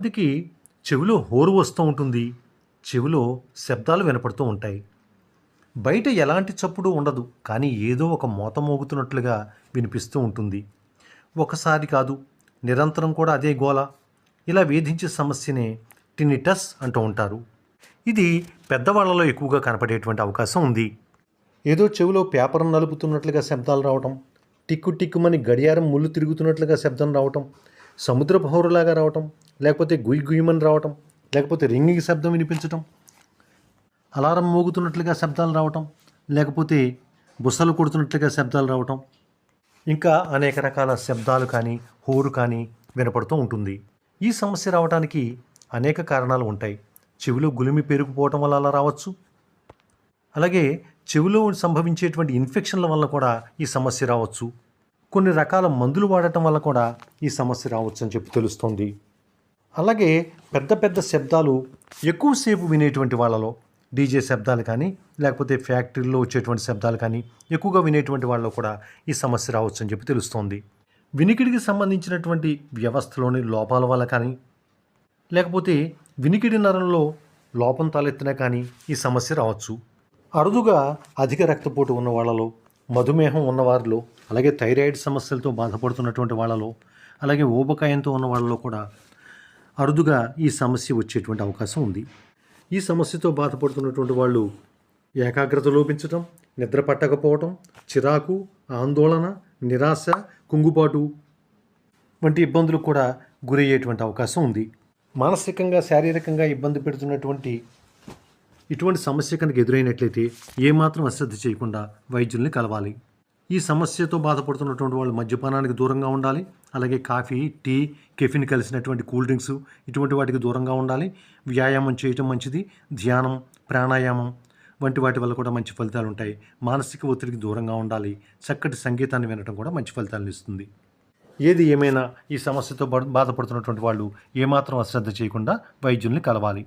అందుకే చెవిలో హోరు వస్తూ ఉంటుంది. చెవిలో శబ్దాలు వినపడుతూ ఉంటాయి. బయట ఎలాంటి చప్పుడు ఉండదు. కానీ ఏదో ఒక మోత మోగుతున్నట్లుగా వినిపిస్తూ ఉంటుంది. ఒకసారి కాదు నిరంతరం కూడా అదే గోల. ఇలా వేధించే సమస్యనే టినిటస్ అంటూ ఉంటారు. ఇది పెద్దవాళ్ళలో ఎక్కువగా కనపడేటువంటి అవకాశం ఉంది. ఏదో చెవిలో పేపర్ నలుపుతున్నట్లుగా శబ్దాలు రావటం టిక్కు టిక్కుమని గడియారం ముళ్ళు తిరుగుతున్నట్లుగా శబ్దం రావటం సముద్రపు హోరులాగా రావటం లేకపోతే గుయ్ గుయ్యమని రావటం లేకపోతే రింగింగ్ శబ్దం వినిపించటం అలారం మోగుతున్నట్లుగా శబ్దాలు రావటం లేకపోతే బుసలు కొడుతున్నట్లుగా శబ్దాలు రావటం ఇంకా అనేక రకాల శబ్దాలు కానీ హోరు కానీ వినపడుతూ ఉంటుంది. ఈ సమస్య రావడానికి అనేక కారణాలు ఉంటాయి. చెవిలో గులిమి పేరుకుపోవటం వల్ల అలా రావచ్చు. అలాగే చెవిలో సంభవించేటువంటి ఇన్ఫెక్షన్ల వల్ల కూడా ఈ సమస్య రావచ్చు. కొన్ని రకాల మందులు వాడటం వల్ల కూడా ఈ సమస్య రావచ్చని చెప్పి తెలుస్తోంది. అలాగే పెద్ద పెద్ద శబ్దాలు ఎక్కువసేపు వినేటువంటి వాళ్ళలో డీజే శబ్దాలు కానీ లేకపోతే ఫ్యాక్టరీలో వచ్చేటువంటి శబ్దాలు కానీ ఎక్కువగా వినేటువంటి వాళ్ళలో కూడా ఈ సమస్య రావచ్చు అని చెప్పి తెలుస్తోంది. వినికిడికి సంబంధించినటువంటి వ్యవస్థలోని లోపాల వల్ల కానీ లేకపోతే వినికిడి నరంలో లోపం తలెత్తినా కానీ ఈ సమస్య రావచ్చు. అరుదుగా అధిక రక్తపోటు ఉన్న వాళ్ళలో మధుమేహం ఉన్నవారిలో అలాగే థైరాయిడ్ సమస్యలతో బాధపడుతున్నటువంటి వాళ్ళలో అలాగే ఊబకాయంతో ఉన్న వాళ్ళలో కూడా అరుదుగా ఈ సమస్య వచ్చేటువంటి అవకాశం ఉంది. ఈ సమస్యతో బాధపడుతున్నటువంటి వాళ్ళు ఏకాగ్రత లోపించటం నిద్ర పట్టకపోవటం చిరాకు ఆందోళన నిరాశ కుంగుబాటు వంటి ఇబ్బందులకు కూడా గురయ్యేటువంటి అవకాశం ఉంది. మానసికంగా శారీరకంగా ఇబ్బంది పెడుతున్నటువంటి ఇటువంటి సమస్య కనుక ఎదురైనట్లయితే ఏమాత్రం అశ్రద్ధ చేయకుండా వైద్యుల్ని కలవాలి. ఈ సమస్యతో బాధపడుతున్నటువంటి వాళ్ళు మద్యపానానికి దూరంగా ఉండాలి. అలాగే కాఫీ టీ కెఫిన్ కలిసినటువంటి కూల్ డ్రింక్స్ ఇటువంటి వాటికి దూరంగా ఉండాలి. వ్యాయామం చేయటం మంచిది. ధ్యానం ప్రాణాయామం వంటి వాటి వల్ల కూడా మంచి ఫలితాలు ఉంటాయి. మానసిక ఒత్తిడికి దూరంగా ఉండాలి. చక్కటి సంగీతాన్ని వినడం కూడా మంచి ఫలితాలను ఇస్తుంది. ఏది ఏమైనా ఈ సమస్యతో బా- బాధపడుతున్నటువంటి వాళ్ళు ఏమాత్రం అశ్రద్ధ చేయకుండా వైద్యుల్ని కలవాలి.